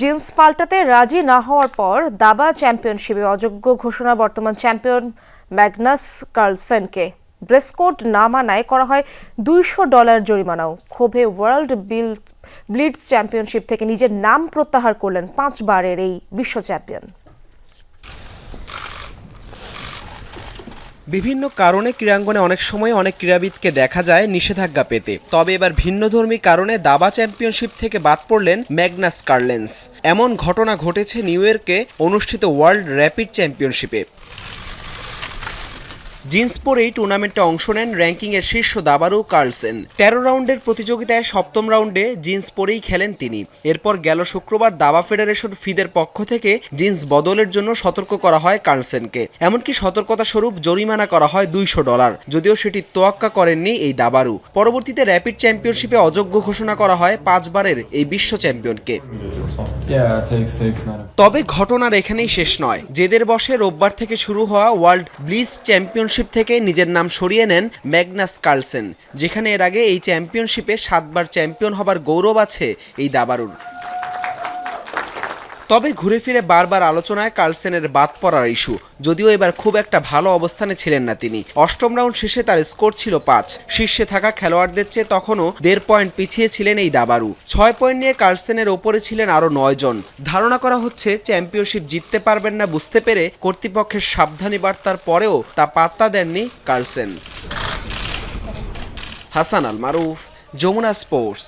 Jeans পাল্টাতে রাজি না হওয়ার পর দাবা চ্যাম্পিয়নশিপে অযোগ্য ঘোষণা বর্তমান চ্যাম্পিয়ন ম্যাগনাস কার্লসেনকে। ড্রেস কোড না মানায় করা হয় দুইশো ডলার জরিমানাও। ক্ষোভে ওয়ার্ল্ড বিল ব্লিডস চ্যাম্পিয়নশিপ থেকে নিজের নাম প্রত্যাহার করলেন পাঁচবারের এই বিশ্ব চ্যাম্পিয়ন। বিভিন্ন কারণে ক্রীড়াঙ্গনে অনেক সময় অনেক ক্রীড়াবিদকে দেখা যায় নিষেধাজ্ঞা পেতে। তবে এবার ভিন্নধর্মী কারণে দাবা চ্যাম্পিয়নশিপ থেকে বাদ পড়লেন ম্যাগনাস কার্লেন্স এমন ঘটনা ঘটেছে নিউ ইয়র্কে অনুষ্ঠিত ওয়ার্ল্ড র্যাপিড চ্যাম্পিয়নশিপে। জিন্স পরেই টুর্নামেন্টে অংশ নেন র্যাঙ্কিংয়ের শীর্ষ দাবারু কার্লসেন। তেরো রাউন্ডের প্রতিযোগিতায় সপ্তম রাউন্ডে জিন্স পরেই খেলেন তিনি। এরপর গেল শুক্রবার দাবা ফেডারেশন ফিদের পক্ষ থেকে জিন্স বদলের জন্য সতর্ক করা হয় কার্লসেনকে। এমনকি সতর্কতা স্বরূপ জরিমানা করা হয় দুইশো ডলার। যদিও সেটি তোয়াক্কা করেননি এই দাবারু। পরবর্তীতে র্যাপিড চ্যাম্পিয়নশিপে অযোগ্য ঘোষণা করা হয় পাঁচবারের এই বিশ্ব চ্যাম্পিয়নকে। তবে ঘটনার এখানেই শেষ নয়। জেদের বসে রোববার থেকে শুরু হওয়া ওয়ার্ল্ড ব্লিজ চ্যাম্পিয়নশিপ থেকে নিজের নাম সরিয়ে নেন ম্যাগনাস কার্লসেন, যেখানে এর আগে এই চ্যাম্পিয়নশিপে সাতবার চ্যাম্পিয়ন হবার গৌরব আছে এই দাবারুর। তবে ঘুরে ফিরে বারবার আলোচনায় কার্লসেনের বাদ পড়ার ইস্যু, যদিও এবার খুব একটা ভালো অবস্থানে ছিলেন না তিনি। অষ্টম রাউন্ড শেষে তার স্কোর ছিল পাঁচ। শীর্ষে থাকা খেলোয়াড়দের চেয়ে তখনও দেড় পয়েন্ট পিছিয়ে ছিলেন এই দাবারু ছয় পয়েন্ট নিয়ে কার্লসেনের ওপরে ছিলেন আরও নয় জন। ধারণা করা হচ্ছে, চ্যাম্পিয়নশিপ জিততে পারবেন না বুঝতে পেরে কর্তৃপক্ষের সাবধানী বার্তার পরেও তা পাত্তা দেননি কার্লসেন। হাসান আল মারুফ যমুনা স্পোর্টস।